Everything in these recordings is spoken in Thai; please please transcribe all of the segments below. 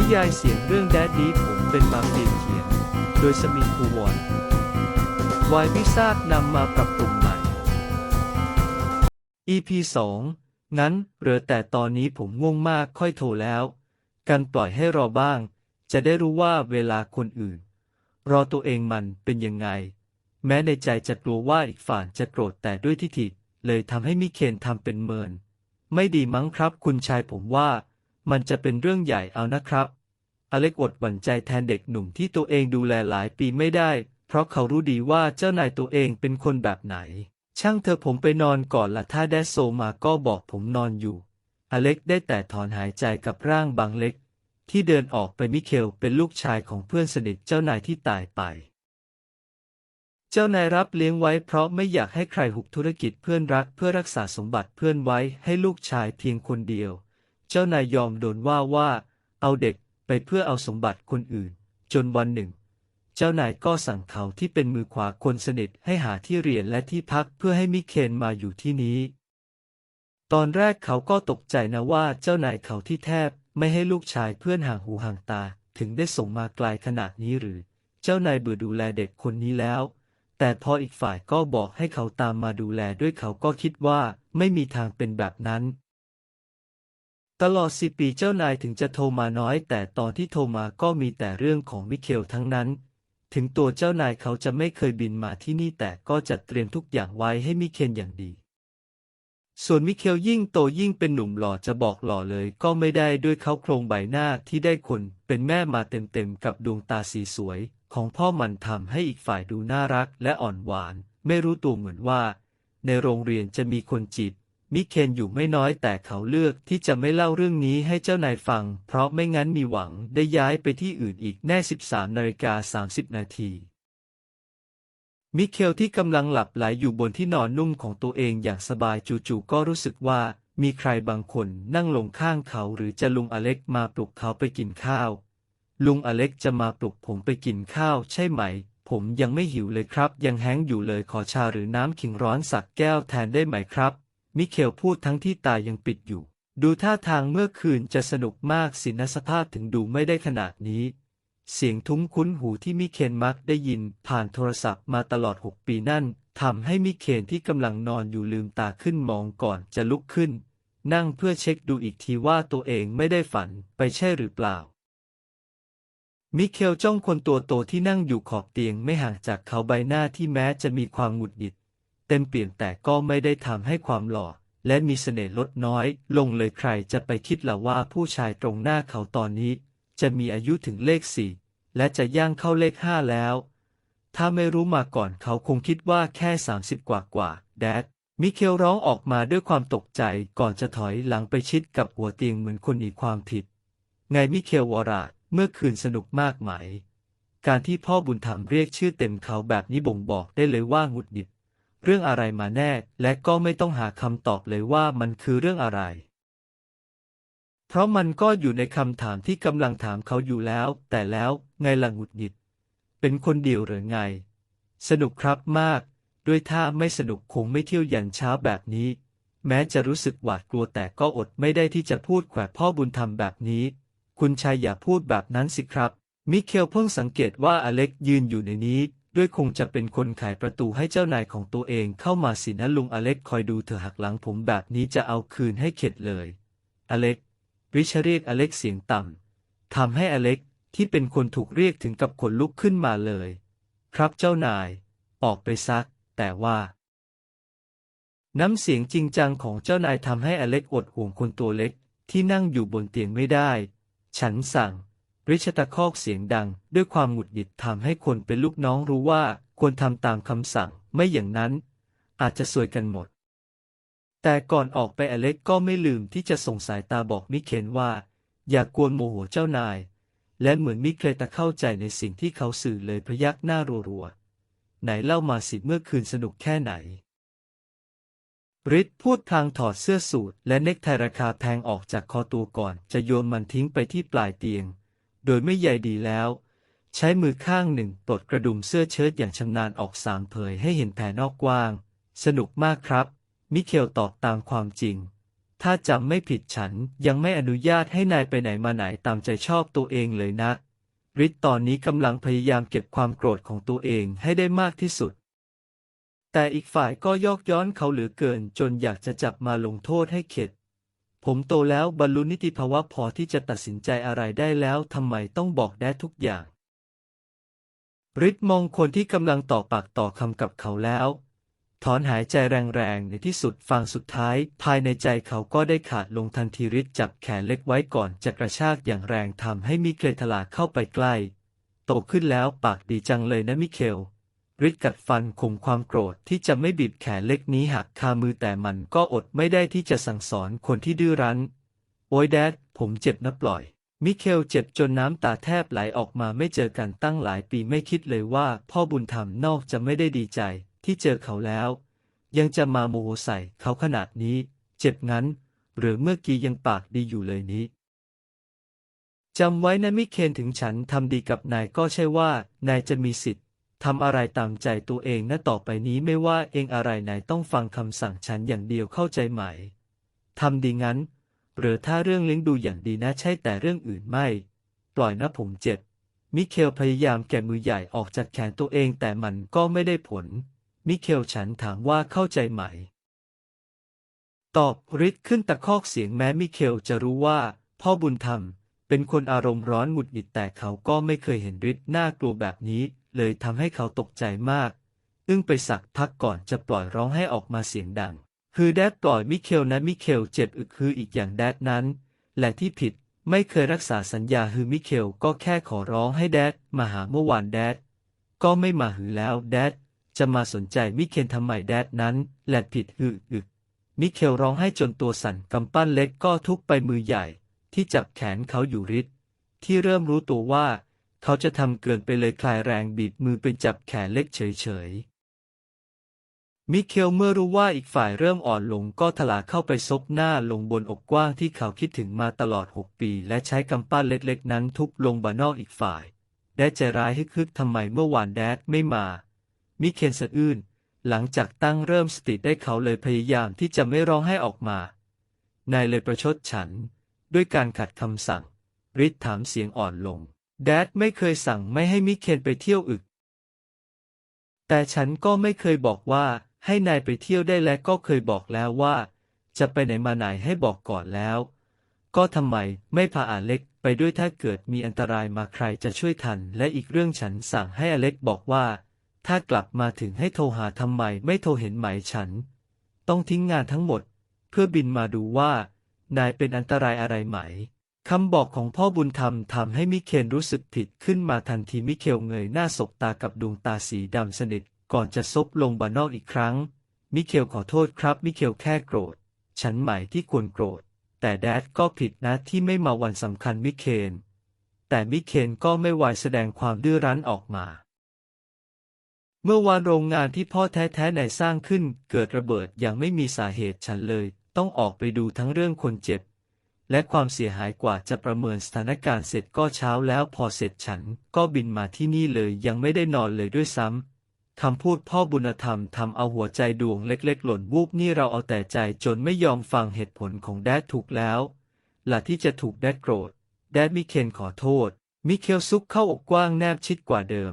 นิยายเสียงเรื่องแดดดี้ผมเป็นมาเฟียเขียน โดยสมิงคูวอนวายพิซากนำมาปรับปรุงใหม่ EP 2งั้นเหลือแต่ตอนนี้ผมง่วงมากค่อยโทรแล้ว กันปล่อยให้รอบ้าง จะได้รู้ว่าเวลาคนอื่น รอตัวเองมันเป็นยังไง แม้ในใจจะกลัวว่าอีกฝ่ายจะโกรธแต่ด้วยทิฐิเลยทำให้มิเคนทำเป็นเมิน ไม่ดีมั้งครับคุณชายผมว่า มันจะเป็นเรื่องใหญ่เอานะครับ อเล็กอดหวั่นใจแทนเด็กหนุ่มที่ตัวเองดูแลหลายปีไม่ได้ เพราะเขารู้ดีว่าเจ้านายตัวเองเป็นคนแบบไหน ช่างเธอผมไปนอนก่อนละถ้าแดโซมาก็บอกผมนอนอยู่ อเล็กได้แต่ถอนหายใจกับร่างบางเล็ก ที่เดินออกไปมิเคลเป็นลูกชายของเพื่อนสนิทเจ้านายที่ตายไปเจ้านายรับเลี้ยงไว้เพราะไม่อยากให้ใครหุกธุรกิจเพื่อนรักเพื่อรักษาสมบัติเพื่อนไว้ให้ลูกชายเพียงคนเดียว เจ้านายยอมโดนว่าว่า เอาเด็กไปเพื่อเอาสมบัติคนอื่น จนวันหนึ่ง เจ้านายก็สั่งเขาที่เป็นมือขวาคนสนิทให้หาที่เรียนและที่พักเพื่อให้มิเคนมาอยู่ที่นี้ ตอนแรกเขาก็ตกใจนะว่าเจ้านายเขาที่แทบไม่ให้ลูกชายเพื่อนห่างหูห่างตาถึงได้ส่งมาไกลขนาดนี้หรือ เจ้านายเบื่อดูแลเด็กคนนี้แล้ว แต่พออีกฝ่ายก็บอกให้เขาตามมาดูแลด้วยเขาก็คิดว่าไม่มีทางเป็นแบบนั้น ตลอดสิปีเจ้านายถึงจะโทรมาน้อย แต่ตอนที่โทรมาก็มีแต่เรื่องของมิเคลทั้งนั้น ถึงตัวเจ้านายเขาจะไม่เคยบินมาที่นี่แต่ก็จัดเตรียมทุกอย่างไว้ให้มิเคนอย่างดี ส่วนมิเคลยิ่งโตยิ่งเป็นหนุ่มหล่อจะบอกหล่อเลยก็ไม่ได้ด้วยเขาโครงใบหน้าที่ได้คนเป็นแม่มาเต็มๆกับดวงตาสีสวย ของพ่อมันทำให้อีกฝ่ายดูน่ารักและอ่อนหวาน ไม่รู้ตัวเหมือนว่า ในโรงเรียนจะมีคนจีบ มิเคนอยู่ไม่น้อยแต่เขาเลือกที่จะไม่เล่าเรื่องนี้ให้เจ้านายฟัง เพราะไม่งั้นมีหวังได้ย้ายไปที่อื่นอีกแน่ 13นาฬิกา30 นาที มิเคลที่กำลังหลับไหลอยู่บนที่นอนนุ่มของตัวเองอย่างสบายจู่ๆก็รู้สึกว่ามีใครบางคนนั่งลงข้างเขาหรือจะลุงอเล็กมาปลุกเขาไปกินข้าว ลุงอเล็กจะมาปลุกผมไปกินข้าวใช่ไหม ผมยังไม่หิวเลยครับ ยังแห้งอยู่เลยขอชาหรือน้ำขิงร้อนสักแก้วแทนได้ไหมครับ มิเคลพูดทั้งที่ตายังปิดอยู่ ดูท่าทางเมื่อคืนจะสนุกมากสินะสภาพถึงดูไม่ได้ขนาดนี้ เสียงทุ้มคุ้นหูที่มิเคนมักได้ยินผ่านโทรศัพท์มาตลอดหกปีนั่นทำให้มิเคนที่กำลังนอนอยู่ลืมตาขึ้นมองก่อนจะลุกขึ้น นั่งเพื่อเช็คดูอีกทีว่าตัวเองไม่ได้ฝันไปใช่หรือเปล่า มิเคลจ้องคนตัวโตที่นั่งอยู่ขอบเตียงไม่ห่างจากเขาใบหน้าที่แม้จะมีความหงุดหงิด เต็มเปลี่ยนแต่ก็ไม่ได้ทำให้ความหล่อ และมีเสน่ห์ลดน้อย ลงเลยใครจะไปคิดล่ะว่าผู้ชายตรงหน้าเขาตอนนี้ จะมีอายุถึงเลขสี่และจะย่างเข้าเลขห้าแล้ว ถ้าไม่รู้มาก่อนเขาคงคิดว่าแค่สามสิบกว่ากว่าแดดมิเคลร้องออกมาด้วยความตกใจก่อนจะถอยหลังไปชิดกับหัวเตียงเหมือนคนหนีความผิด ไงมิเคลวอราดเมื่อคืนสนุกมากไหม การที่พ่อบุญธรรมเรียกชื่อเต็มเขาแบบนี้บ่งบอกได้เลยว่าหงุดหงิด เรื่องอะไรมาแน่ และก็ไม่ต้องหาคำตอบเลยว่ามันคือเรื่องอะไร เพราะมันก็อยู่ในคำถามที่กำลังถามเขาอยู่แล้ว แต่แล้วไงล่ะหงุดหงิด เป็นคนเดียวหรือไง สนุกครับมาก ด้วยถ้าไม่สนุกคงไม่เที่ยวยันเช้าแบบนี้ แม้จะรู้สึกหวาดกลัวแต่ก็อดไม่ได้ที่จะพูดแขวะพ่อบุญธรรมแบบนี้ คุณชายอย่าพูดแบบนั้นสิครับ มิเคลเพิ่งสังเกตว่าอเล็กยืนอยู่ในนี้ ด้วยคงจะเป็นคนไขประตูให้เจ้านายของตัวเองเข้ามาสินะลุงอเล็กคอยดูเธอหักหลังผมแบบนี้จะเอาคืนให้เข็ดเลย อเล็ก ริชร์เรียกอเล็กเสียงต่ำทำให้อเล็กที่เป็นคนถูกเรียกถึงกับขนลุกขึ้นมาเลย ครับเจ้านาย ออกไปซัก แต่ว่า น้ำเสียงจริงจังของเจ้านายทำให้อเล็กอดห่วงคนตัวเล็กที่นั่งอยู่บนเตียงไม่ได้ ฉันสั่ง ริชตะคอกเสียงดัง ด้วยความหงุดหงิดทำให้คนเป็นลูกน้องรู้ว่าควรทำตามคำสั่ง ไม่อย่างนั้น อาจจะสวยกันหมด แต่ก่อนออกไปอเล็กก็ไม่ลืมที่จะส่งสายตาบอกมิเคนว่า อย่ากวนโมโหเจ้านาย และเหมือนมิเคลตะเข้าใจในสิ่งที่เขาสื่อเลยพยักหน้ารัวๆไหนเล่ามาสิเมื่อคืนสนุกแค่ไหนริทพูดพลางถอดเสื้อสูทและเน็กไทราคาแพงออกจากคอตัวก่อน จะโยนมันทิ้งไปที่ปลายเตียง โดยไม่ใยดีแล้ว ใช้มือข้างหนึ่งปลดกระดุมเสื้อเชิ้ตอย่างชำนาญออกสามเผยให้เห็นแผ่นอกกว้าง สนุกมากครับ มิเคลตอบตามความจริง ถ้าจำไม่ผิดฉันยังไม่อนุญาตให้นายไปไหนมาไหนตามใจชอบตัวเองเลยนะริทตอนนี้กำลังพยายามเก็บความโกรธของตัวเองให้ได้มากที่สุด แต่อีกฝ่ายก็ยอกย้อนเขาเหลือเกินจนอยากจะจับมาลงโทษให้เข็ด ผมโตแล้วบรรลุนิติภาวะพอที่จะตัดสินใจอะไรได้แล้วทำไมต้องบอกแดดทุกอย่างริทมองคนที่กำลังต่อปากต่อคำกับเขาแล้ว ถอนหายใจแรงๆในที่สุดฟังสุดท้าย ภายในใจเขาก็ได้ขาดลงทันทีริทจับแขนเล็กไว้ก่อนจะกระชากอย่างแรงทำให้มิเคลทลาเข้าไปใกล้ โตขึ้นแล้วปากดีจังเลยนะมิเคล ริทกัดฟันข่มความโกรธที่จะไม่บีบแขนเล็กนี้หักคามือแต่มันก็อดไม่ได้ที่จะสั่งสอนคนที่ดื้อรั้น โอ้ยแดด ผมเจ็บนะปล่อย มิเคลเจ็บจนน้ำตาแทบไหลออกมาไม่เจอกันตั้งหลายปีไม่คิดเลยว่า พ่อบุญธรรมนอกจะไม่ได้ดีใจที่เจอเขาแล้ว ยังจะมาโมโหใส่เขาขนาดนี้ เจ็บงั้น หรือเมื่อกี้ยังปากดีอยู่เลยนี้จำไว้นะมิเคนถึงฉันทำดีกับนายก็ใช่ว่านายจะมีสิทธิ์ ทำอะไรตามใจตัวเองนะต่อไปนี้ไม่ว่าเองอะไรนายต้องฟังคำสั่งฉันอย่างเดียวเข้าใจไหมทำดีงั้น หรือถ้าเรื่องเลี้ยงดูอย่างดีนะใช่แต่เรื่องอื่นไม่ ปล่อยนะผมเจ็บ มิเคลพยายามแกะมือใหญ่ออกจากแขนตัวเองแต่มันก็ไม่ได้ผล มิเคลฉันถามว่าเข้าใจไหม ตอบริดขึ้นตะคอกเสียงแม้มิเคลจะรู้ว่า พ่อบุญธรรม เป็นคนอารมณ์ร้อนหงุดหงิดแต่เขาก็ไม่เคยเห็นริดน่ากลัวแบบนี้ เลยทำให้เขาตกใจมาก อึ้งไปสักพักก่อนจะปล่อยร้องให้ออกมาเสียงดัง คือแดดปล่อยมิเคลนะมิเคลเจ็บอึกคืออีกอย่างแดดนั้น และที่ผิดไม่เคยรักษาสัญญาคือมิเคลก็แค่ขอร้องให้แดดมาหาเมื่อวานแดดก็ไม่มาหือแล้วแดดจะมาสนใจมิเคนทำไมแดดนั้น และผิดหืออึกมิเคลร้องให้จนตัวสั่นกำปั้นเล็กก็ทุบไปมือใหญ่ ที่จับแขนเขาอยู่ริดที่เริ่มรู้ตัวว่า เขาจะทำเกินไปเลยคลายแรงบีบมือไปจับแขนเล็กเฉยๆ มิเคลเมื่อรู้ว่าอีกฝ่ายเริ่มอ่อนลงก็ถลาเข้าไปซบหน้าลงบนอกกว้างที่เขาคิดถึงมาตลอดหกปี และใช้กำปั้นเล็กๆ นั้นทุบลงบานนอกอีกฝ่ายแดดใจร้ายฮึกทำไมเมื่อวานแดดไม่มา มิเคนสะอื้นหลังจากตั้งเริ่มสติได้เขาเลยพยายามที่จะไม่ร้องให้ออกมา นายเลยประชดฉัน ด้วยการขัดคำสั่งริดถามเสียงอ่อนลง แดดไม่เคยสั่งไม่ให้มิเคนไปเที่ยวอึก แต่ฉันก็ไม่เคยบอกว่าให้นายไปเที่ยวได้และก็เคยบอกแล้วว่า จะไปไหนมาไหนให้บอกก่อนแล้ว ก็ทำไมไม่พาอาเล็กไปด้วยถ้าเกิดมีอันตรายมาใครจะช่วยทัน และอีกเรื่องฉันสั่งให้อเล็กบอกว่า ถ้ากลับมาถึงให้โทรหาทำไมไม่โทรเห็นไหมฉัน ต้องทิ้งงานทั้งหมด เพื่อบินมาดูว่า นายเป็นอันตรายอะไรไหม คำบอกของพ่อบุญธรรมทำให้มิเคนรู้สึกผิดขึ้นมาทันทีมิเคลเงยหน้าสบตากับดวงตาสีดำสนิทก่อนจะซบลงบานนอกอีกครั้ง มิเคลขอโทษครับ มิเคลแค่โกรธ ฉันหมายที่ควรโกรธ แต่แดดก็ผิดนะที่ไม่มาวันสำคัญมิเคน แต่มิเคนก็ไม่ไหวแสดงความดื้อรั้นออกมา เมื่อวานโรงงานที่พ่อแท้ๆนายสร้างขึ้นเกิดระเบิดอย่างไม่มีสาเหตุฉันเลย ต้องออกไปดูทั้งเรื่องคนเจ็บ และความเสียหายกว่าจะประเมินสถานการณ์เสร็จก็เช้าแล้วพอเสร็จฉันก็บินมาที่นี่เลยยังไม่ได้นอนเลยด้วยซ้ำคำพูดพ่อบุญธรรมทำเอาหัวใจดวงเล็กๆ หล่นวูบนี่เราเอาแต่ใจจนไม่ยอมฟังเหตุผลของแดดถูกแล้วหละที่จะถูกแดดโกรธ แดดมิเคนขอโทษ มิเคลซุกเข้าอกกว้างแนบชิดกว่าเดิม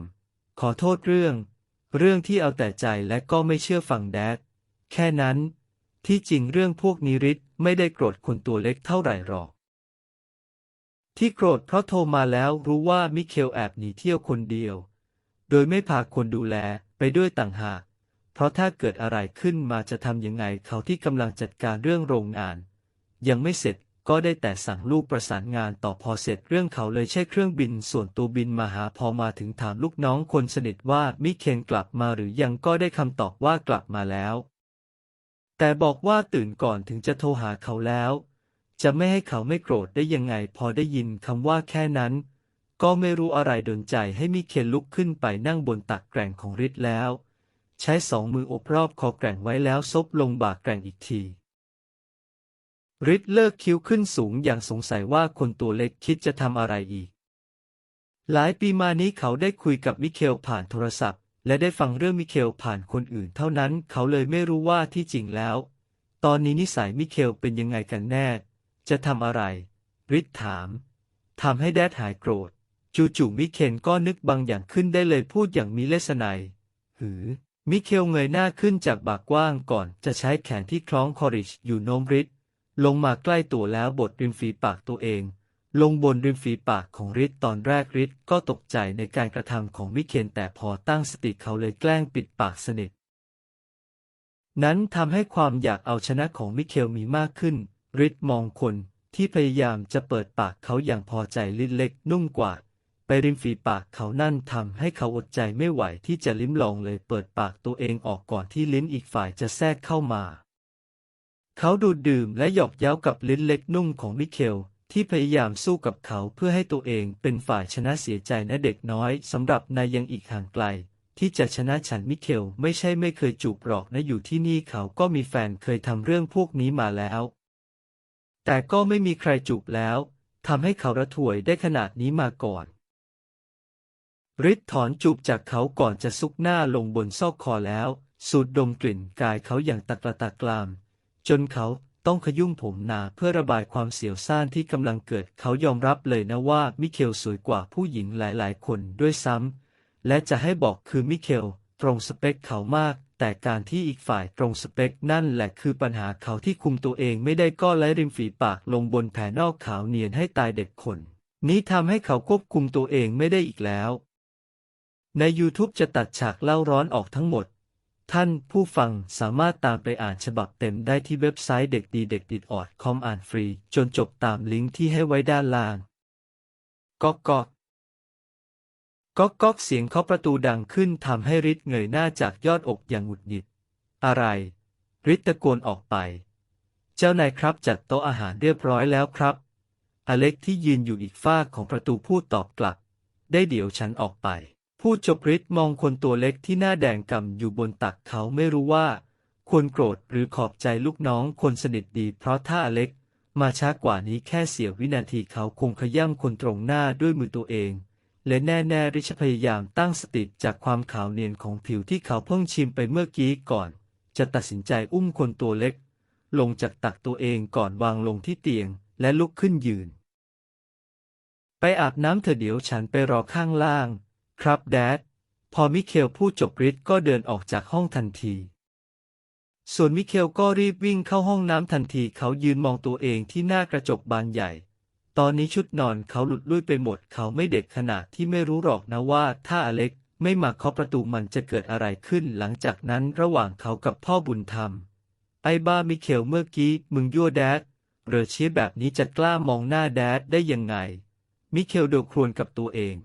ขอโทษเรื่อง เรื่องที่เอาแต่ใจและก็ไม่เชื่อฟังแดดแค่นั้น ที่จริงเรื่องพวกนิริต ไม่ได้โกรธคนตัวเล็กเท่าไหร่หรอก ที่โกรธเพราะโทรมาแล้วรู้ว่ามิเคลแอบหนีเที่ยวคนเดียว โดยไม่พาคนดูแลไปด้วยต่างหาก เพราะถ้าเกิดอะไรขึ้นมาจะทำยังไงเขาที่กำลังจัดการเรื่องโรงงาน ยังไม่เสร็จก็ได้แต่สั่งลูกประสานงานต่อพอเสร็จเรื่องเขาเลยใช้เครื่องบินส่วนตัวบินมาหาพอมาถึงถามลูกน้องคนสนิทว่ามิเคนกลับมาหรือยังก็ได้คำตอบว่ากลับมาแล้ว แต่บอกว่าตื่นก่อนถึงจะโทรหาเขาแล้ว จะไม่ให้เขาไม่โกรธได้ยังไงพอได้ยินคำว่าแค่นั้น ก็ไม่รู้อะไรดนใจให้มิเคนลุกขึ้นไปนั่งบนตักแกร่งของฤทธิ์แล้ว ใช้สองมืออบรอบคอแกร่งไว้แล้วซบลงบ่าแกร่งอีกทีฤทธิ์เลิกคิ้วขึ้นสูงอย่างสงสัยว่าคนตัวเล็กคิดจะทำอะไรอีก หลายปีมานี้เขาได้คุยกับมิเคลผ่านโทรศัพท์ และได้ฟังเรื่องมิเคลผ่านคนอื่นเท่านั้น เขาเลยไม่รู้ว่าที่จริงแล้ว ตอนนี้นิสัยมิเคลเป็นยังไงกันแน่ จะทำอะไรริดถามทำให้แดดหายโกรธ จู่ๆมิเคนก็นึกบางอย่างขึ้นได้เลยพูดอย่างมีเลสไนหือ มิเคลเงยหน้าขึ้นจากบากกว้างก่อนจะใช้แขนที่คล้องคอริชอยู่โน้มริดลงมาใกล้ตัวแล้วบดริมฝีปากตัวเอง ลงบนริมฝีปากของริดตอนแรกริดก็ตกใจในการกระทำของมิเคนแต่พอตั้งสติเขาเลยแกล้งปิดปากสนิท นั้นทำให้ความอยากเอาชนะของมิเคลมีมากขึ้นริดมองคนที่พยายามจะเปิดปากเขาอย่างพอใจลิ้นเล็กนุ่มกว่า ไปริมฝีปากเขานั่นทำให้เขาอดใจไม่ไหวที่จะลิ้มลองเลยเปิดปากตัวเองออกก่อนที่ลิ้นอีกฝ่ายจะแทรกเข้ามา เขาดูดดื่มและหยอกเย้ากับลิ้นเล็กนุ่มของมิเคล ที่พยายามสู้กับเขาเพื่อให้ตัวเองเป็นฝ่ายชนะเสียใจนะเด็กน้อยสำหรับนายยังอีกห่างไกล ที่จะชนะฉันมิเคลไม่ใช่ไม่เคยจูบหรอกนะอยู่ที่นี่เขาก็มีแฟนเคยทำเรื่องพวกนี้มาแล้ว แต่ก็ไม่มีใครจูบแล้วทำให้เขาระถวยได้ขนาดนี้มาก่อนริดถอนจูบจากเขาก่อนจะซุกหน้าลงบนซอกคอแล้ว สูดดมกลิ่นกายเขาอย่างตะกระตากราม จนเขา ต้องขยุ่มผมหนาเพื่อระบายความเสียวซ่านที่กำลังเกิด เขายอมรับเลยนะว่ามิเคลสวยกว่าผู้หญิงหลายๆ คนด้วยซ้ำ และจะให้บอกคือมิเคลตรงสเปคเขามาก แต่การที่อีกฝ่ายตรงสเปคนั่นแหละคือปัญหาเขาที่คุมตัวเองไม่ได้ก็ไล่ริมฝีปากลงบนแผ่นนอกขาวเนียนให้ตายเด็กคน นี้ทำให้เขาควบคุมตัวเองไม่ได้อีกแล้ว ใน YouTube จะตัดฉากเล่าร้อนออกทั้งหมด ท่านผู้ฟังสามารถตามไปอ่านฉบับเต็มได้ที่เว็บไซต์เด็กดีเด็กดิดออดคอมอ่านฟรี จนจบตามลิงก์ที่ให้ไว้ด้านล่างก๊อกก๊อกก๊อกก๊อกเสียงเคาะประตูดังขึ้นทำให้ริดเงยหน้าจากยอดอกอย่างหงุดหงิด อะไร ริดตะโกนออกไป เจ้านายครับจัดโต๊ะอาหารเรียบร้อยแล้วครับ อเล็กที่ยืนอยู่อีกฝาของประตูพูดตอบกลับ ได้เดี๋ยวฉันออกไป พูดจบริดมองคนตัวเล็กที่หน้าแดงกำอยู่บนตักเขาไม่รู้ว่า ควรโกรธหรือขอบใจลูกน้องคนสนิทดี เพราะถ้าอเล็กมาช้ากว่านี้แค่เสียวินาทีเขาคงขย้ำคนตรงหน้าด้วยมือตัวเอง และแน่ๆริชพยายามตั้งสติจากความขาวเนียนของผิวที่เขาเพิ่งชิมไปเมื่อกี้ก่อน จะตัดสินใจอุ้มคนตัวเล็ก ลงจากตักตัวเองก่อนวางลงที่เตียงและลุกขึ้นยืน ไปอาบน้ำเถอะเดี๋ยวฉันไปรอข้างล่าง ครับแดด พอมิเคลพูดจบริดก็เดินออกจากห้องทันที ส่วนมิเคลก็รีบวิ่งเข้าห้องน้ำทันทีเขายืนมองตัวเองที่หน้ากระจกบานใหญ่ ตอนนี้ชุดนอนเขาหลุดลุ่ยไปหมด เขาไม่เด็กขนาดที่ไม่รู้หรอกนะว่า ถ้าอเล็กไม่มาเคาะประตูมันจะเกิดอะไรขึ้น หลังจากนั้นระหว่างเขากับพ่อบุญธรรม ไอ้บ้ามิเคลเมื่อกี้มึงยั่วแดดเรอเชียแบบนี้จะกล้ามองหน้าแดดได้ยังไง มิเคลโดครวญกับตัวเอง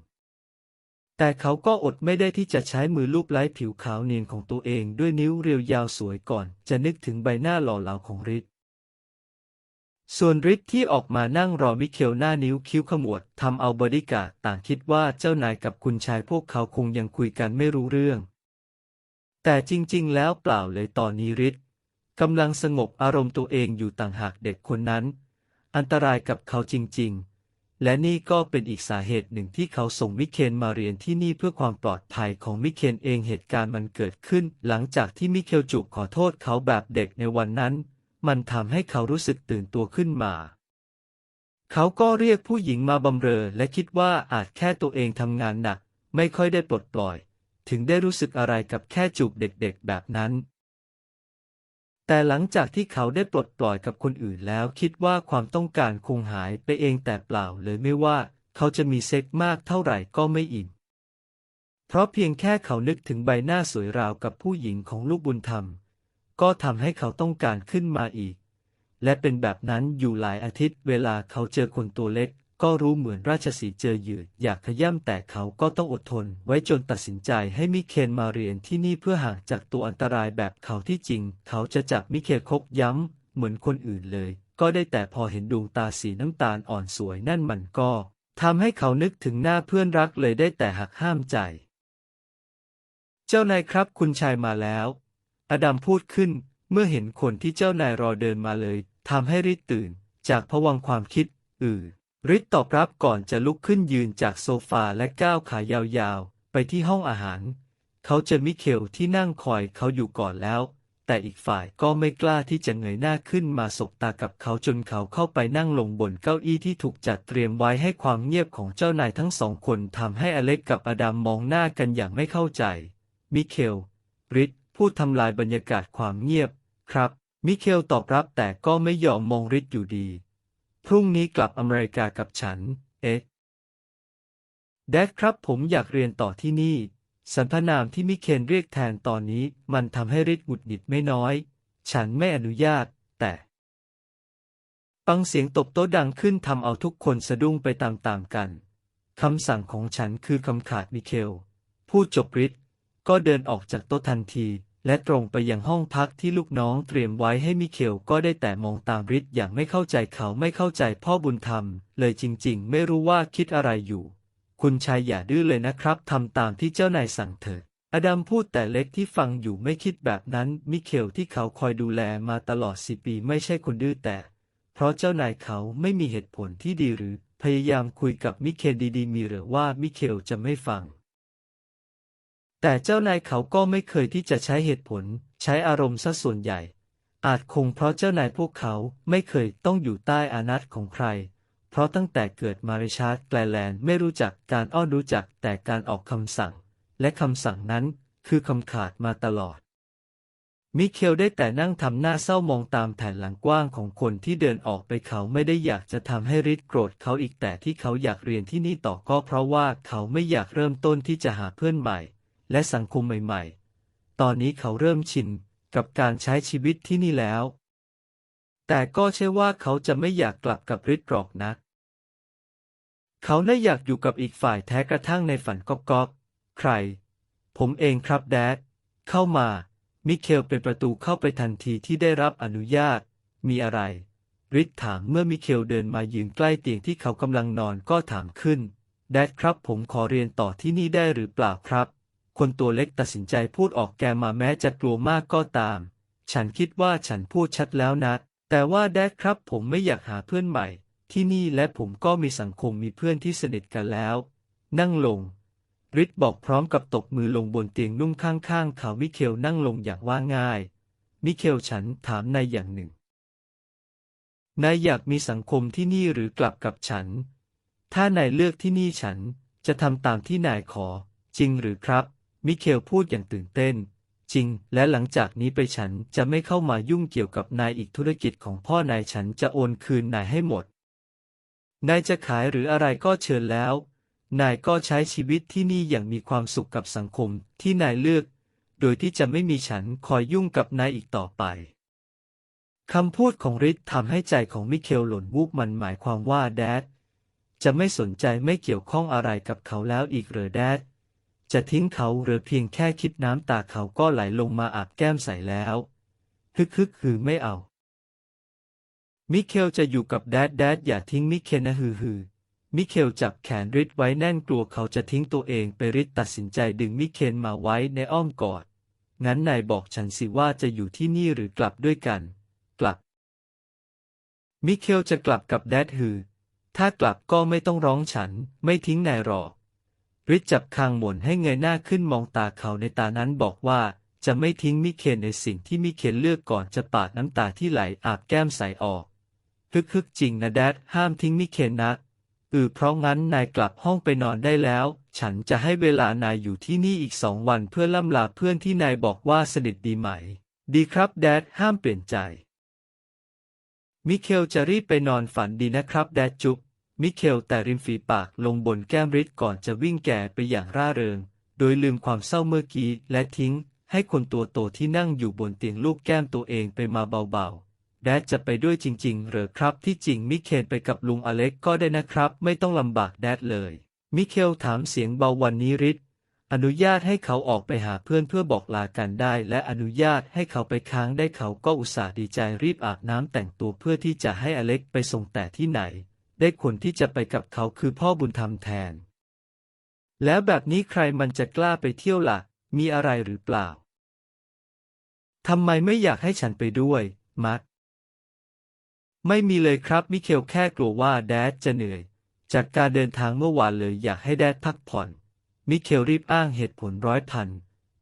แต่เขาก็อดไม่ได้ที่จะใช้มือลูบไล้ผิวขาวเนียนของตัวเองด้วยนิ้วเรียวยาวสวยก่อน จะนึกถึงใบหน้าหล่อเหลาของริทส่วนริทที่ออกมานั่งรอมิเคลหน้านิ้วคิ้วขมวดทำเอาบอดี้การ์ดต่างคิดว่าเจ้านายกับคุณชายพวกเขาคงยังคุยกันไม่รู้เรื่อง แต่จริงๆ แล้วเปล่าเลยตอนนี้ริทกำลังสงบอารมณ์ตัวเองอยู่ต่างหากเด็กคนนั้น อันตรายกับเขาจริง ๆ และนี่ก็เป็นอีกสาเหตุหนึ่งที่เขาส่งมิเคนมาเรียนที่นี่เพื่อความปลอดภัยของมิเคนเองเหตุการณ์มันเกิดขึ้น หลังจากที่มิเคลจุกขอโทษเขาแบบเด็กในวันนั้น มันทำให้เขารู้สึกตื่นตัวขึ้นมา เขาก็เรียกผู้หญิงมาบำเรอและคิดว่าอาจแค่ตัวเองทำงานหนัก ไม่ค่อยได้ปลดปล่อย ถึงได้รู้สึกอะไรกับแค่จูบเด็กๆแบบนั้น แต่หลังจากที่เขาได้ปลดปล่อยกับคนอื่นแล้วคิดว่าความต้องการคงหายไปเองแต่เปล่าเลยไม่ว่า เขาจะมีเซ็กมากเท่าไหร่ก็ไม่อิ่ม เพราะเพียงแค่เขานึกถึงใบหน้าสวยราวกับผู้หญิงของลูกบุญธรรม ก็ทำให้เขาต้องการขึ้นมาอีก และเป็นแบบนั้นอยู่หลายอาทิตย์เวลาเขาเจอคนตัวเล็ก ก็รู้เหมือนราชสีเจอหยื่อยากขย้ำแต่เขาก็ต้องอดทน ไว้จนตัดสินใจให้มิเคนมาเรียนที่นี่เพื่อห่างจากตัวอันตรายแบบเขาที่จริง เขาจะจับมิเคลคบย้ำ เหมือนคนอื่นเลย ก็ได้แต่พอเห็นดวงตาสีน้ำตาลอ่อนสวยนั่นมันก็ทำให้เขานึกถึงหน้าเพื่อนรักเลยได้แต่หักห้ามใจ เจ้านายครับคุณชายมาแล้ว อดัมพูดขึ้นเมื่อเห็นคนที่เจ้านายรอเดินมาเลยทำให้ริดตื่น จากผวังความคิด อื่น ริดตอบรับก่อนจะลุกขึ้นยืนจากโซฟาและก้าวขายาวๆ ไปที่ห้องอาหาร เขาเจอมิเคลที่นั่งคอยเขาอยู่ก่อนแล้ว แต่อีกฝ่ายก็ไม่กล้าที่จะเงยหน้าขึ้นมาสบตากับเขาจนเขาเข้าไปนั่งลงบนเก้าอี้ที่ถูกจัดเตรียมไว้ให้ความเงียบของเจ้านายทั้งสองคนทำให้อเล็กกับอดัมมองหน้ากันอย่างไม่เข้าใจ มิเคล ริดพูดทำลายบรรยากาศความเงียบ ครับ มิเคลตอบรับแต่ก็ไม่ยอมมองริดอยู่ดี รุ่งนี้กลับอเมริกากับฉัน เอ๊ะแดดครับผมอยากเรียนต่อที่นี่สรรพนามที่มิเคนเรียกแทนตอนนี้มันทำให้ริดหงุดหงิดไม่น้อย ฉันไม่อนุญาต แต่ฟังเสียงตบโต๊ะดังขึ้นทำเอาทุกคนสะดุ้งไปตามๆกัน คำสั่งของฉันคือคำขาดมิเคลพูดจบริดก็เดินออกจากโต๊ะทันที และตรงไปยังห้องพักที่ลูกน้องเตรียมไว้ให้มิเคลก็ได้แต่มองตามริดอย่างไม่เข้าใจเขาไม่เข้าใจพ่อบุญธรรม เลยจริงๆ ไม่รู้ว่าคิดอะไรอยู่ คุณชายอย่าดื้อเลยนะครับทำตามที่เจ้านายสั่งเถิดอดัมพูดแต่เล็กที่ฟังอยู่ไม่คิดแบบนั้น มิเคลที่เขาคอยดูแลมาตลอดสิปีไม่ใช่คนดื้อแต่ เพราะเจ้านายเขาไม่มีเหตุผลที่ดีหรือ พยายามคุยกับมิเคลดีๆ มีหรือว่ามิเคลจะไม่ฟัง แต่เจ้านายเขาก็ไม่เคยที่จะใช้เหตุผล ใช้อารมณ์ซะส่วนใหญ่ อาจคงเพราะเจ้านายพวกเขาไม่เคยต้องอยู่ใต้อานัตของใคร เพราะตั้งแต่เกิดมาริชาร์ดแกลแลนไม่รู้จักการอ้อนรู้จักแต่การออกคำสั่ง และคำสั่งนั้นคือคำขาดมาตลอด มิเคลได้แต่นั่งทำหน้าเศร้ามองตามแผ่นหลังกว้างของคนที่เดินออกไปเขาไม่ได้อยากจะทำให้ริดโกรธเขาอีกแต่ที่เขาอยากเรียนที่นี่ต่อก็เพราะว่าเขาไม่อยากเริ่มต้นที่จะหาเพื่อนใหม่ และสังคมใหม่ๆ ตอนนี้เขาเริ่มชินกับการใช้ชีวิตที่นี่แล้ว แต่ก็ใช่ว่าเขาจะไม่อยากกลับกับริดหรอกนะเขาได้อยากอยู่กับอีกฝ่ายแท้กระทั่งในฝันก๊อกๆใคร ผมเองครับแดด เข้ามา มิเคลเป็นประตูเข้าไปทันทีที่ได้รับอนุญาต มีอะไรริดถามเมื่อมิเคลเดินมายืนใกล้เตียงที่เขากำลังนอนก็ถามขึ้น แดดครับผมขอเรียนต่อที่นี่ได้หรือเปล่าครับ คนตัวเล็กตัดสินใจพูดออกแกมาแม้จะกลัวมากก็ตาม ฉันคิดว่าฉันพูดชัดแล้วนะ แต่ว่าแดดครับผมไม่อยากหาเพื่อนใหม่ ที่นี่และผมก็มีสังคมมีเพื่อนที่สนิทกันแล้ว นั่งลงริดบอกพร้อมกับตกมือลงบนเตียงนุ่มข้างๆเขามิเคลนั่งลงอย่างว่าง่าย มิเคลฉันถามนายอย่างหนึ่ง นายอยากมีสังคมที่นี่หรือกลับกับฉัน ถ้านายเลือกที่นี่ฉันจะทำตามที่นายขอ จริงหรือครับ มิเคลพูดอย่างตื่นเต้น จริง และหลังจากนี้ไปฉันจะไม่เข้ามายุ่งเกี่ยวกับนายอีกธุรกิจของพ่อนายฉันจะโอนคืนนายให้หมด นายจะขายหรืออะไรก็เชิญแล้ว นายก็ใช้ชีวิตที่นี่อย่างมีความสุขกับสังคมที่นายเลือก โดยที่จะไม่มีฉันคอยยุ่งกับนายอีกต่อไปคำพูดของริททำให้ใจของมิเคลหล่นวูบมันหมายความว่าแดดจะไม่สนใจไม่เกี่ยวข้องอะไรกับเขาแล้วอีกเหรอแดด จะทิ้งเขาหรือเพียงแค่คิดน้ำตาเขาก็ไหลลงมาอาบแก้มใส่แล้วฮึกฮึกคือไม่เอา มิเคลจะอยู่กับแดดแดดอย่าทิ้งมิเคลนะฮือฮือมิเคลจับแขนริดไว้แน่นกลัวเขาจะทิ้งตัวเองไปริดตัดสินใจดึงมิเคนมาไว้ในอ้อมกอด งั้นนายบอกฉันสิว่าจะอยู่ที่นี่หรือกลับด้วยกัน กลับ มิเคลจะกลับกับแดดฮือ ถ้ากลับก็ไม่ต้องร้องฉัน ไม่ทิ้งนายหรอก ริดจับคางหม่นให้เงยหน้าขึ้นมองตาเขาในตานั้นบอกว่าจะไม่ทิ้งมิเคนในสิ่งที่มิเคนเลือกก่อนจะปาดน้ำตาที่ไหลอาบแก้มใสออกฮึกฮึกจริงนะแดดห้ามทิ้งมิเคนนะอือเพราะงั้นนายกลับห้องไปนอนได้แล้ว ฉันจะให้เวลานายอยู่ที่นี่อีกสองวันเพื่อล่ำลาเพื่อนที่นายบอกว่าสนิทดีไหม ดีครับแดดห้ามเปลี่ยนใจ มิเคลจะรีบไปนอนฝันดีนะครับแดดจุ๊บ มิเคลแต่ริมฝีปากลงบนแก้มริดก่อนจะวิ่งแก่ไปอย่างร่าเริง โดยลืมความเศร้าเมื่อกี้และทิ้ง ให้คนตัวโตที่นั่งอยู่บนเตียงลูกแก้มตัวเองไปมาเบาๆแดดจะไปด้วยจริง ๆ เหรอครับ ที่จริงมิเคนไปกับลุงอเล็กก็ได้นะครับ ไม่ต้องลำบากแดดเลย มิเคลถามเสียงเบาวันนี้ริดอนุญาตให้เขาออกไปหาเพื่อนเพื่อบอกลากันได้ และอนุญาตให้เขาไปค้างได้เขาก็อุตส่าห์ดีใจรีบอาบน้ำแต่งตัวเพื่อที่จะให้อเล็กไปส่งแต่ที่ไหน ได้คนที่จะไปกับเขาคือพ่อบุญธรรมแทน แล้วแบบนี้ใครมันจะกล้าไปเที่ยวละ่ะ มีอะไรหรือเปล่าทำไมไม่อยากให้ฉันไปด้วย มักไม่มีเลยครับมิเคลแค่กลัวว่าแดดจะเหนื่อย จากการเดินทางเมื่อวานเลยอยากให้แดดพักผ่อน มิเคลรีบอ้างเหตุผลร้อยพัน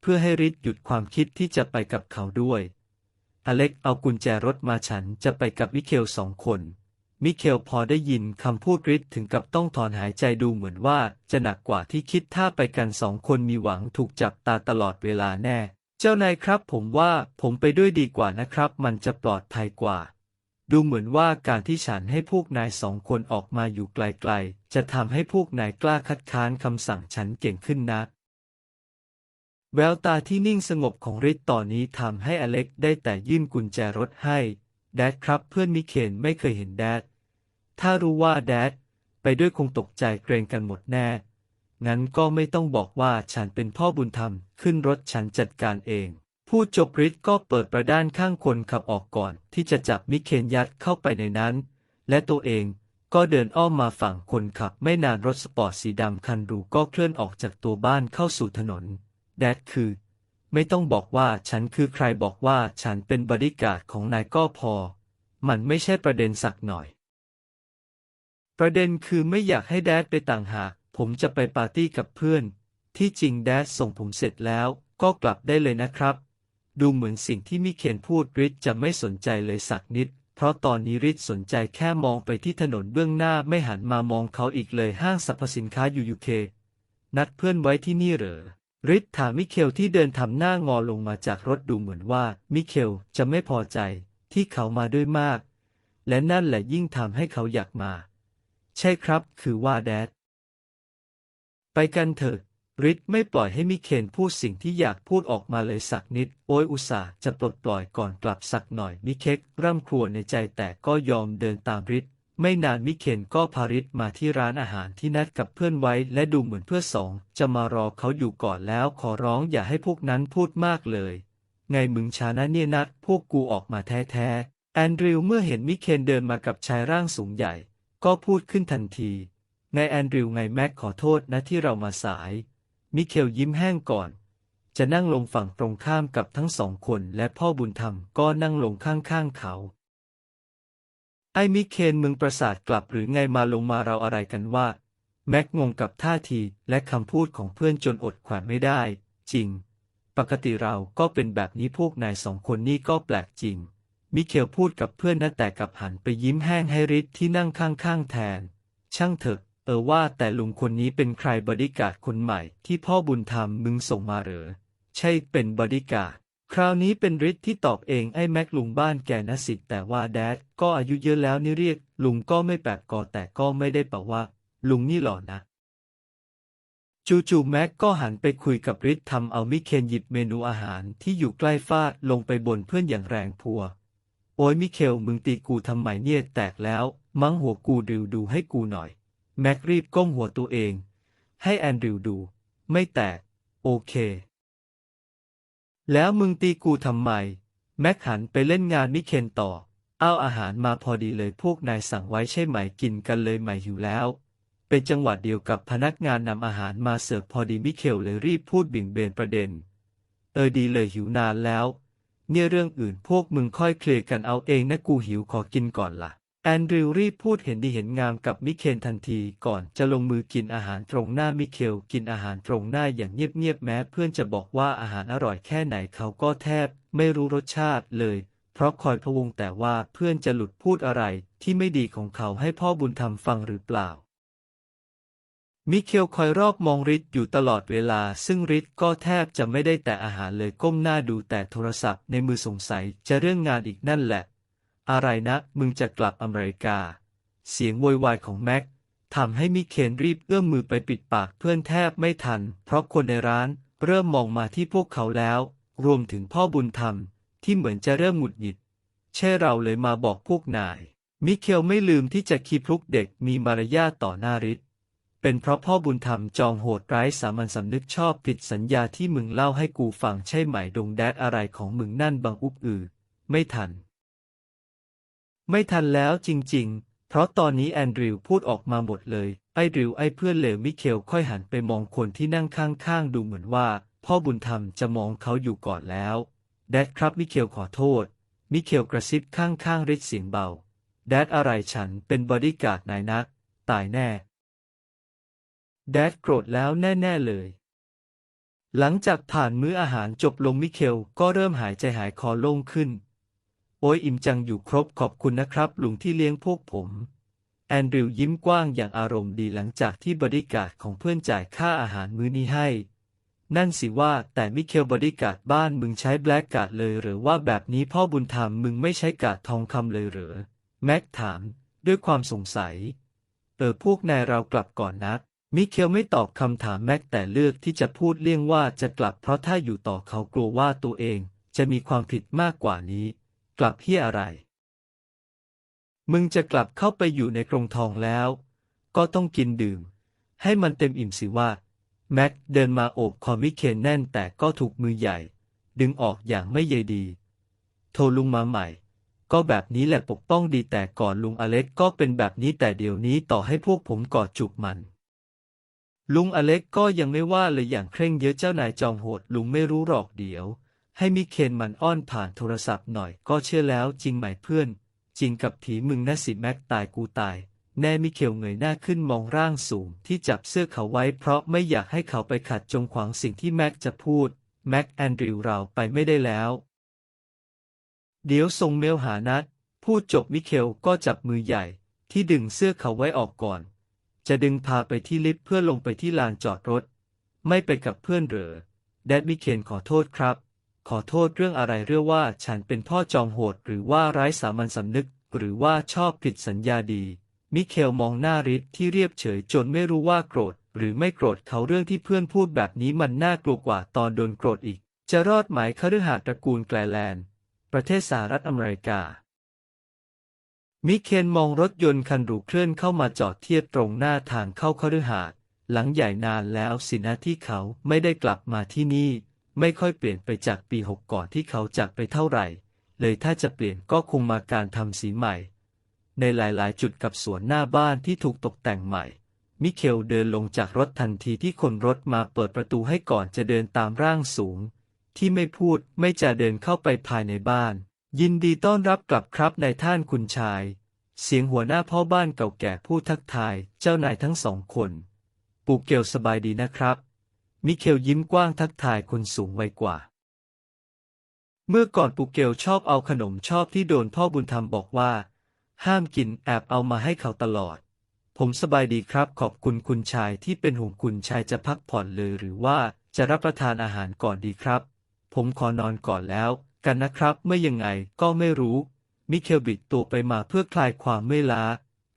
เพื่อให้ริดหยุดความคิดที่จะไปกับเขาด้วย อเล็กเอากุญแจรถมาฉันจะไปกับมิเคลสองคน มิเคลพอได้ยินคำพูดริดถึงกับต้องถอนหายใจดูเหมือนว่าจะหนักกว่าที่คิดถ้าไปกันสองคนมีหวังถูกจับตาตลอดเวลาแน่ เจ้านายครับผมว่าผมไปด้วยดีกว่านะครับ มันจะปลอดภัยกว่า ดูเหมือนว่าการที่ฉันให้พวกนายสองคนออกมาอยู่ไกลๆ จะทำให้พวกนายกล้าคัดค้านคำสั่งฉันเก่งขึ้นนัก แววตาที่นิ่งสงบของริทตอนนี้ทำให้อเล็กได้แต่ยื่นกุญแจรถให้ แดดครับเพื่อนมิเคนไม่เคยเห็นแดด ถ้ารู้ว่าแดดไปด้วยคงตกใจเกรงกันหมดแน่ งั้นก็ไม่ต้องบอกว่าฉันเป็นพ่อบุญธรรม ขึ้นรถฉันจัดการเองพูดจบริทก็เปิดประด้านข้างคนขับออกก่อน ที่จะจับมิเคนยัดเข้าไปในนั้น และตัวเองก็เดินอ้อมมาฝั่งคนขับไม่นานรถสปอร์ตสีดำคันรูก็เคลื่อนออกจากตัวบ้านเข้าสู่ถนน แดดคือ ไม่ต้องบอกว่าฉันคือใครบอกว่าฉันเป็นบริการดของนายก็พอ มันไม่ใช่ประเด็นสักหน่อย ประเด็นคือไม่อยากให้แดดไปต่างหากผมจะไปปาร์ตี้กับเพื่อน ที่จริงแดดส่งผมเสร็จแล้วก็กลับได้เลยนะครับ ดูเหมือนสิ่งที่มิเคนพูดริทจะไม่สนใจเลยสักนิด เพราะตอนนี้ริทสนใจแค่มองไปที่ถนนเบื้องหน้าไม่หันมามองเขาอีกเลยห้างสรรพสินค้ายูยูเคนัดเพื่อนไว้ที่นี่เหรอ ริทถามมิเคลที่เดินทำหน้างอลงมาจากรถดูเหมือนว่า มิเคลจะไม่พอใจที่เขามาด้วยมาก และนั่นแหละยิ่งทำให้เขาอยากมา ใช่ครับ คือว่าแดด ไปกันเถอะริทไม่ปล่อยให้มิเคนพูดสิ่งที่อยากพูดออกมาเลยสักนิด โอ้ยอุตส่าห์จะปลดปล่อยก่อนกลับสักหน่อยมิเคกร่ำครวญในใจแต่ก็ยอมเดินตามริท ไม่นานมิเคนก็พาริทมาที่ร้านอาหารที่นัดกับเพื่อนไว้ และดูเหมือนเพื่อนสอง จะมารอเขาอยู่ก่อนแล้วขอร้องอย่าให้พวกนั้นพูดมากเลย ไงมึงชานะเนี่ยนัด พวกกูออกมาแท้ๆแอนดริวเมื่อเห็นมิเคนเดินมากับชายร่างสูงใหญ่ ก็พูดขึ้นทันทีไงแอนดริวไงแม็กขอโทษนะที่เรามาสาย มิเคลยิ้มแห้งก่อน จะนั่งลงฝั่งตรงข้ามกับทั้งสองคนและพ่อบุญธรรมก็นั่งลงข้างๆเขา ไอ้มิเคนมึงประสาทกลับหรือไงมาลงมาเราอะไรกันว่า แม็กงงกับท่าทีและคำพูดของเพื่อนจนอดขวานไม่ได้ จริง ปกติเราก็เป็นแบบนี้พวกนายสองคนนี่ก็แปลกจริง มิเคลพูดกับเพื่อนนะแต่กับหันไปยิ้มแห้งให้ริทที่นั่งข้างๆแทน ช่างเถอะ เออว่าแต่ลุงคนนี้เป็นใครบริการดคนใหม่ที่พ่อบุญธรรมมึงส่งมาเหรอ ใช่เป็นบริการ คราวนี้เป็นริทที่ตอบเองไอ้แม็กลุงบ้านแกนะสิแต่ว่าแดดก็อายุเยอะแล้วนี่เรียก ลุงก็ไม่แปลกกอแต่ก็ไม่ได้แปลว่า ลุงนี่หล่อนะจู่ๆแม็กก็หันไปคุยกับริททำเอามิเคนหยิบเมนูอาหารที่อยู่ใกล้ฟาดลงไปบนเพื่อนอย่างแรงพัว โอ้ยมิเคลมึงตีกูทำไมเนี่ยแตกแล้ว มั้งหัวกูดิวดูให้กูหน่อย แม็กรีบก้มหัวตัวเอง ให้แอนดริวดู ไม่แตก โอเค แล้วมึงตีกูทำไม แม็กหันไปเล่นงานมิเคนต่อ เอาอาหารมาพอดีเลยพวกนายสั่งไว้ใช่ไหมกินกันเลยไหมหิวแล้ว เป็นจังหวะเดียวกับพนักงานนำอาหารมาเสิร์ฟพอดีมิเคลเลยรีบพูดบิ่งเบนประเด็น เออดีเลยหิวนานแล้ว เนี่ยเรื่องอื่นพวกมึงค่อยเคลียร์กันเอาเองนะกูหิวขอกินก่อนละ่ะ นดริวรีบพูดเห็นดีเห็นงามกับมิเคนทันทีก่อนจะลงมือกินอาหารตรงหน้ามิเคลกินอาหารตรงหน้าอย่างเงียบๆแม้เพื่อนจะบอกว่าอาหารอร่อยแค่ไหนเขาก็แทบไม่รู้รสชาติเลย เพราะคอยพะวงแต่ว่าเพื่อนจะหลุดพูดอะไรที่ไม่ดีของเขาให้พ่อบุญธรรมฟังหรือเปล่า มิเคลคอยรอบมองริทอยู่ตลอดเวลา ซึ่งริทก็แทบจะไม่ได้แต่อาหารเลยก้มหน้าดูแต่โทรศัพท์ในมือสงสัยจะเรื่องงานอีกนั่นแหละ อะไรนะ มึงจะกลับอเมริกา เสียงโวยวายของแม็กทำให้มิเคนรีบเอื้อมมือไปปิดปากเพื่อนแทบไม่ทัน เพราะคนในร้านเริ่มมองมาที่พวกเขาแล้ว รวมถึงพ่อบุญธรรม ที่เหมือนจะเริ่มหงุดหงิดใช่เราเลยมาบอกพวกนาย มิเคลไม่ลืมที่จะคีพลุกเด็กมีมารยาทต่อหน้าริทเป็นเพราะพ่อบุญธรรมจองโหดร้ายสามัญสำนึกชอบผิดสัญญาที่มึงเล่าให้กูฟังใช่ไหมดงแดดอะไรของมึงนั่นบังอุบอือ ไม่ทัน ไม่ทันแล้วจริงๆ เพราะตอนนี้แอนดริวพูดออกมาหมดเลย ไอ้ดริวไอ้เพื่อนเลวมิเคลค่อยหันไปมองคนที่นั่งข้างๆ ดูเหมือนว่า พ่อบุญธรรมจะมองเขาอยู่ก่อนแล้ว แดดครับมิเคลขอโทษ มิเคลกระซิบข้างๆริดเสียงเบา แดดอะไรฉันเป็นบอดี้การ์ดนายนัก ตายแน่ แดดโกรธแล้วแน่ ๆ เลยหลังจากผ่านมื้ออาหารจบลงมิเคลก็เริ่มหายใจหายคอโล่งขึ้น โอ้ยอิ่มจังอยู่ครบขอบคุณนะครับลุงที่เลี้ยงพวกผม แอนดริวยิ้มกว้างอย่างอารมณ์ดีหลังจากที่บริการของเพื่อนจ่ายค่าอาหารมื้อนี้ให้ นั่นสิว่าแต่มิเคลบริการบ้านมึงใช้แบล็กการ์ดเลยหรือว่าแบบนี้พ่อบุญธรรมมึงไม่ใช้การ์ดทองคำเลยเหรอ แม็กถาม ด้วยความสงสัย เออพวกนายเรากลับก่อนนะมิเคลไม่ตอบคำถามแม็กแต่เลือกที่จะพูดเลี่ยงว่าจะกลับเพราะถ้าอยู่ต่อเขากลัวว่าตัวเองจะมีความผิดมากกว่านี้ กลับเฮียอะไร มึงจะกลับเข้าไปอยู่ในกรงทองแล้ว ก็ต้องกินดื่ม ให้มันเต็มอิ่มสิว่า แม็กเดินมาโอบคอมิเคนแน่นแต่ก็ถูกมือใหญ่ ดึงออกอย่างไม่ใยดี โทรลุงมาใหม่ ก็แบบนี้แหละปกป้องดีแต่ก่อนลุงอเล็กก็เป็นแบบนี้แต่เดี๋ยวนี้ต่อให้พวกผมกอดจูบมันลุงอเล็กก็ยังไม่ว่าเลยอย่างเคร่งเยอะเจ้านายจอมโหดลุงไม่รู้หรอกเดี๋ยว ให้มิเคนมันอ้อนผ่านโทรศัพท์หน่อยก็เชื่อแล้วจริงไหมเพื่อน จริงกับผีมึงนะสิแม็กตายกูตาย แน่มิเคลเงยหน้าขึ้นมองร่างสูงที่จับเสื้อเขาไว้เพราะไม่อยากให้เขาไปขัดจงขวางสิ่งที่แม็กจะพูด แม็กแอนดริวเราไปไม่ได้แล้ว เดี๋ยวส่งเมลหานัดพูดจบมิเคลก็จับมือใหญ่ที่ดึงเสื้อเขาไว้ออกก่อน จะดึงพาไปที่ลิฟต์เพื่อลงไปที่ลานจอดรถ ไม่ไปกับเพื่อนเหรอ แดดมิเคนขอโทษครับ ขอโทษเรื่องอะไรเรื่องว่าฉันเป็นพ่อจอมโหดหรือว่าไร้สามัญสำนึก หรือว่าชอบผิดสัญญาดี มิเคลมองหน้าริทที่เรียบเฉยจนไม่รู้ว่าโกรธ หรือไม่โกรธเขาเรื่องที่เพื่อนพูดแบบนี้มันน่ากลัวกว่าตอนโดนโกรธอีก จะรอดไหมคฤหาสน์ตระกูลแกลแลนด์ ประเทศสหรัฐอเมริกา มิเคนมองรถยนต์คันหรูเคลื่อนเข้ามาจอดเทียบตรงหน้าทางเข้าคฤหาสน์หลังใหญ่นานแล้วสินะที่เขาไม่ได้กลับมาที่นี่ ไม่ค่อยเปลี่ยนไปจากปีหกก่อนที่เขาจากไปเท่าไหร่ เลยถ้าจะเปลี่ยนก็คงมาการทำสีใหม่ ในหลายๆ จุดกับสวนหน้าบ้านที่ถูกตกแต่งใหม่ มิเคลเดินลงจากรถทันทีที่คนรถมาเปิดประตูให้ก่อนจะเดินตามร่างสูง ที่ไม่พูดไม่จะเดินเข้าไปภายในบ้าน ยินดีต้อนรับกลับครับนายท่านคุณชาย เสียงหัวหน้าพ่อบ้านเก่าแก่พูดทักทายเจ้านายทั้งสองคน ปูเกลสบายดีนะครับ มิเคลยิ้มกว้างทักทายคนสูงวัยกว่า เมื่อก่อนปูเกลชอบเอาขนมชอบที่โดนพ่อบุญธรรมบอกว่า ห้ามกินแอบเอามาให้เขาตลอด ผมสบายดีครับขอบคุณคุณชายที่เป็นห่วงคุณชายจะพักผ่อนเลยหรือว่าจะรับประทานอาหารก่อนดีครับ ผมขอนอนก่อนแล้วกันนะครับเมื่อยังไงก็ไม่รู้ มิเคลบิดตัวไปมาเพื่อคลายความเมื่อยล้า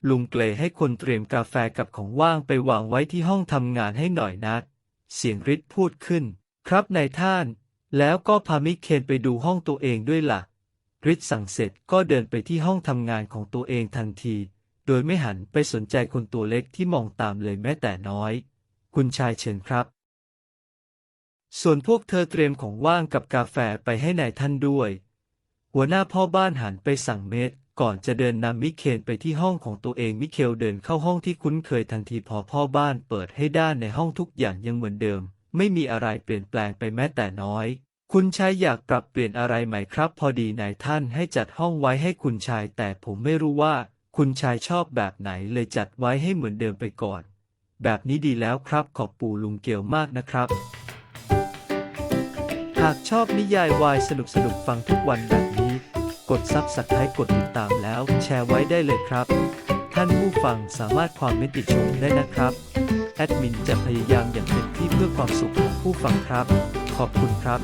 ลุงเกลให้คนเตรียมกาแฟกับของว่างไปวางไว้ที่ห้องทำงานให้หน่อยนัก เสียงริดพูดขึ้น ครับนายท่าน แล้วก็พามิเคนไปดูห้องตัวเองด้วยล่ะริดสั่งเสร็จก็เดินไปที่ห้องทำงานของตัวเองทันที โดยไม่หันไปสนใจคนตัวเล็กที่มองตามเลยแม้แต่น้อย คุณชายเชิญครับ ส่วนพวกเธอเตรียมของว่างกับกาแฟไปให้นายท่านด้วย หัวหน้าพ่อบ้านหันไปสั่งเมด ก่อนจะเดินนำมิเคนไปที่ห้องของตัวเองมิเคลเดินเข้าห้องที่คุ้นเคยทันทีพอพ่อบ้านเปิดให้ด้านในห้องทุกอย่างยังเหมือนเดิม ไม่มีอะไรเปลี่ยนแปลงไปแม้แต่น้อย คุณชายอยากปรับเปลี่ยนอะไรไหมครับ พอดีนายท่านให้จัดห้องไว้ให้คุณชาย แต่ผมไม่รู้ว่า คุณชายชอบแบบไหนเลยจัดไว้ให้เหมือนเดิมไปก่อน แบบนี้ดีแล้วครับขอบปู่ลุงเกลมากนะครับ หากชอบนิยายวายสนุกสนุกฟังทุกวันแบบ กดซับสไครต์กดติดตามแล้ว แชร์ไว้ได้เลยครับ ท่านผู้ฟังสามารถความเมติชมได้นะครับ แอดมินจะพยายามอย่างเต็มที่เพื่อความสุขของผู้ฟังครับ ขอบคุณครับ